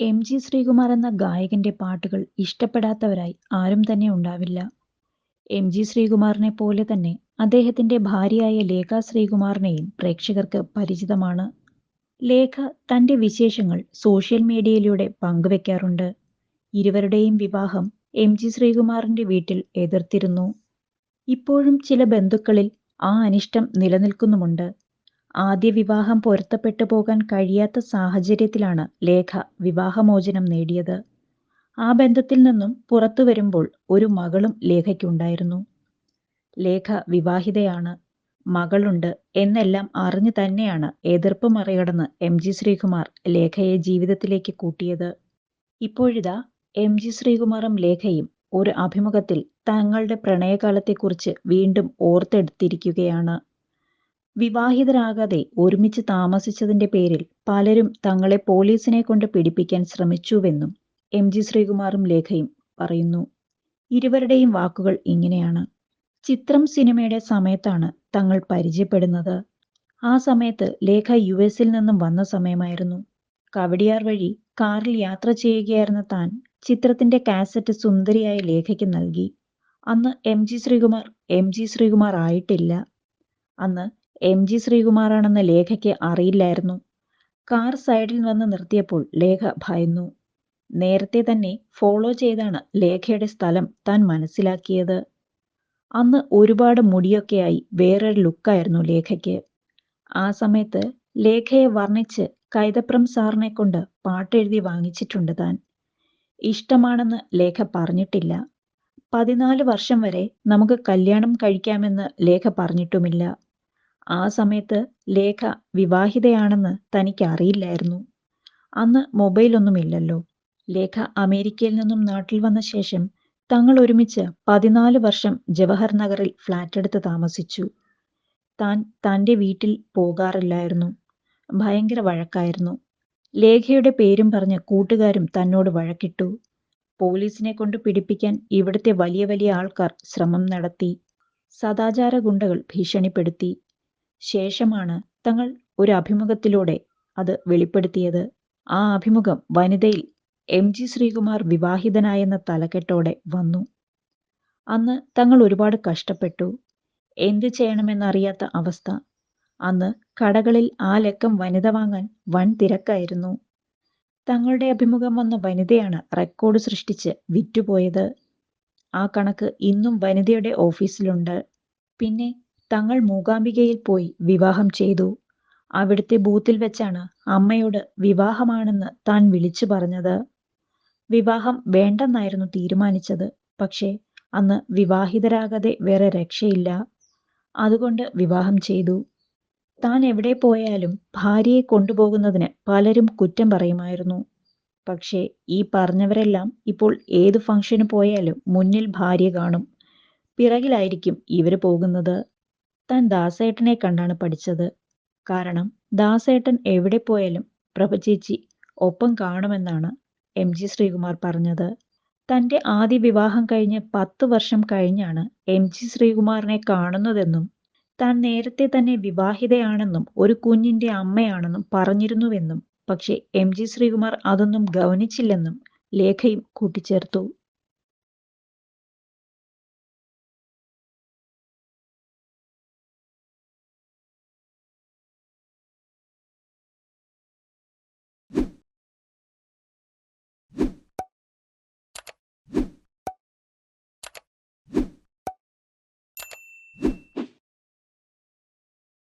M G Sreekumar എന്ന ഗായകന്റെ പാട്ടുകൾ ഇഷ്ടപ്പെടാത്തവരായി ആരും തന്നെ ഉണ്ടാവില്ല. എം ജി ശ്രീകുമാറിനെ പോലെ തന്നെ അദ്ദേഹത്തിന്റെ ഭാര്യയായ ലേഖ ശ്രീകുമാറിനെയും പ്രേക്ഷകർക്ക് പരിചിതമാണ്. ലേഖ തന്റെ വിശേഷങ്ങൾ സോഷ്യൽ മീഡിയയിലൂടെ പങ്കുവെക്കാറുണ്ട്. ഇരുവരുടെയും വിവാഹം എം ജി ശ്രീകുമാറിന്റെ വീട്ടിൽ എതിർത്തിരുന്നു. ഇപ്പോഴും ചില ബന്ധുക്കളിൽ ആ അനിഷ്ടം നിലനിൽക്കുന്നുമുണ്ട്. ആദ്യ വിവാഹം പൊരുത്തപ്പെട്ടു പോകാൻ കഴിയാത്ത സാഹചര്യത്തിലാണ് ലേഖ വിവാഹമോചനം നേടിയത്. ആ ബന്ധത്തിൽ നിന്നും പുറത്തു വരുമ്പോൾ ഒരു മകളും ലേഖയ്ക്കുണ്ടായിരുന്നു. ലേഖ വിവാഹിതയാണ്. മകളുണ്ട് എന്നെല്ലാം അറിഞ്ഞു തന്നെയാണ് എതിർപ്പ് മറികടന്ന് എം. ജി. ശ്രീകുമാർ ലേഖയെ ജീവിതത്തിലേക്ക് കൂട്ടിയത്. ഇപ്പോഴിതാ എം. ജി. ശ്രീകുമാറും ലേഖയും ഒരു അഭിമുഖത്തിൽ തങ്ങളുടെ പ്രണയകാലത്തെക്കുറിച്ച് വീണ്ടും ഓർത്തെടുത്തിരിക്കുകയാണ്. വിവാഹിതരാകാതെ ഒരുമിച്ച് താമസിച്ചതിന്റെ പേരിൽ പലരും തങ്ങളെ പോലീസിനെ കൊണ്ട് പിടിപ്പിക്കാൻ ശ്രമിച്ചുവെന്നും എം ജി ശ്രീകുമാറും ലേഖയും പറയുന്നു. ഇരുവരുടെയും വാക്കുകൾ ഇങ്ങനെയാണ്. ചിത്രം സിനിമയുടെ സമയത്താണ് തങ്ങൾ പരിചയപ്പെടുന്നത്. ആ സമയത്ത് ലേഖ യു എസിൽ നിന്നും വന്ന സമയമായിരുന്നു. കവടിയാർ വഴി കാറിൽ യാത്ര ചെയ്യുകയായിരുന്ന താൻ ചിത്രത്തിന്റെ കാസറ്റ് സുന്ദരിയായ ലേഖയ്ക്ക് നൽകി. അന്ന് M G Sreekumar M G Sreekumar ആയിട്ടില്ല. അന്ന് എം ജി ശ്രീകുമാറാണെന്ന് ലേഖയ്ക്ക് അറിയില്ലായിരുന്നു. കാർ സൈഡിൽ വന്ന് നിർത്തിയപ്പോൾ ലേഖ ഭയന്നു. നേരത്തെ തന്നെ ഫോളോ ചെയ്താണ് ലേഖയുടെ സ്ഥലം താൻ മനസ്സിലാക്കിയത്. അന്ന് ഒരുപാട് മുടിയൊക്കെയായി വേറൊരു ലുക്കായിരുന്നു ലേഖയ്ക്ക്. ആ സമയത്ത് ലേഖയെ വർണിച്ച് കൈതപ്രം സാറിനെ കൊണ്ട് പാട്ടെഴുതി വാങ്ങിച്ചിട്ടുണ്ട് താൻ. ഇഷ്ടമാണെന്ന് ലേഖ പറഞ്ഞിട്ടില്ല. പതിനാല് വർഷം വരെ നമുക്ക് കല്യാണം കഴിക്കാമെന്ന് ലേഖ പറഞ്ഞിട്ടുമില്ല. ആ സമയത്ത് ലേഖ വിവാഹിതയാണെന്ന് തനിക്ക് അറിയില്ലായിരുന്നു അന്ന് മൊബൈലൊന്നുമില്ലല്ലോ. ലേഖ അമേരിക്കയിൽ നിന്നും നാട്ടിൽ വന്ന ശേഷം തങ്ങൾ ഒരുമിച്ച് പതിനാല് വർഷം ജവഹർ നഗറിൽ ഫ്ലാറ്റ് എടുത്ത് താമസിച്ചു. താൻ തന്റെ വീട്ടിൽ പോകാറില്ലായിരുന്നു. ഭയങ്കര വഴക്കായിരുന്നു. ലേഖയുടെ പേരും പറഞ്ഞ് കൂട്ടുകാരും തന്നോട് വഴക്കിട്ടു. പോലീസിനെ കൊണ്ട് പിടിപ്പിക്കാൻ ഇവിടുത്തെ വലിയ വലിയ ആൾക്കാർ ശ്രമം നടത്തി. സദാചാര ഗുണ്ടകൾ ഭീഷണിപ്പെടുത്തി. ശേഷമാണ് തങ്ങൾ ഒരു അഭിമുഖത്തിലൂടെ അത് വെളിപ്പെടുത്തിയത്. ആ അഭിമുഖം വനിതയിൽ എം. ജി. ശ്രീകുമാർ വിവാഹിതനായെന്ന തലക്കെട്ടോടെ വന്നു. അന്ന് തങ്ങൾ ഒരുപാട് കഷ്ടപ്പെട്ടു. എന്ത് ചെയ്യണമെന്നറിയാത്ത അവസ്ഥ. അന്ന് കടകളിൽ ആ ലക്കം വനിത വാങ്ങാൻ വൻ തിരക്കായിരുന്നു. തങ്ങളുടെ അഭിമുഖം വന്ന വനിതയാണ് റെക്കോർഡ് സൃഷ്ടിച്ച് വിറ്റുപോയത്. ആ കണക്ക് ഇന്നും വനിതയുടെ ഓഫീസിലുണ്ട്. പിന്നെ തങ്ങൾ മൂകാംബികയിൽ പോയി വിവാഹം ചെയ്തു. അവിടുത്തെ ബൂത്തിൽ വെച്ചാണ് അമ്മയോട് വിവാഹമാണെന്ന് താൻ വിളിച്ചു പറഞ്ഞത്. വിവാഹം വേണ്ടെന്നായിരുന്നു തീരുമാനിച്ചത്. പക്ഷേ അന്ന് വിവാഹിതരാകാതെ വേറെ രക്ഷയില്ല. അതുകൊണ്ട് വിവാഹം ചെയ്തു. താൻ എവിടെ പോയാലും ഭാര്യയെ കൊണ്ടുപോകുന്നതിന് പലരും കുറ്റം പറയുമായിരുന്നു. പക്ഷേ ഈ പറഞ്ഞവരെല്ലാം ഇപ്പോൾ ഏത് ഫംഗ്ഷന് പോയാലും മുന്നിൽ ഭാര്യ കാണും. പിറകിലായിരിക്കും ഇവർ പോകുന്നത്. താൻ ദാസേട്ടനെ കണ്ടാണ് പഠിച്ചത്. കാരണം ദാസേട്ടൻ എവിടെ പോയാലും പ്രഭചേച്ചി ഒപ്പം കാണുമെന്നാണ് എം ജി ശ്രീകുമാർ പറഞ്ഞത്. തന്റെ ആദ്യ വിവാഹം കഴിഞ്ഞ് പത്ത് വർഷം കഴിഞ്ഞാണ് എം ജി ശ്രീകുമാറിനെ കാണുന്നതെന്നും താൻ നേരത്തെ തന്നെ വിവാഹിതയാണെന്നും ഒരു കുഞ്ഞിന്റെ അമ്മയാണെന്നും പറഞ്ഞിരുന്നുവെന്നും പക്ഷേ എം ജി ശ്രീകുമാർ അതൊന്നും ഗൗനിച്ചില്ലെന്നും ലേഖയും കൂട്ടിച്ചേർത്തു.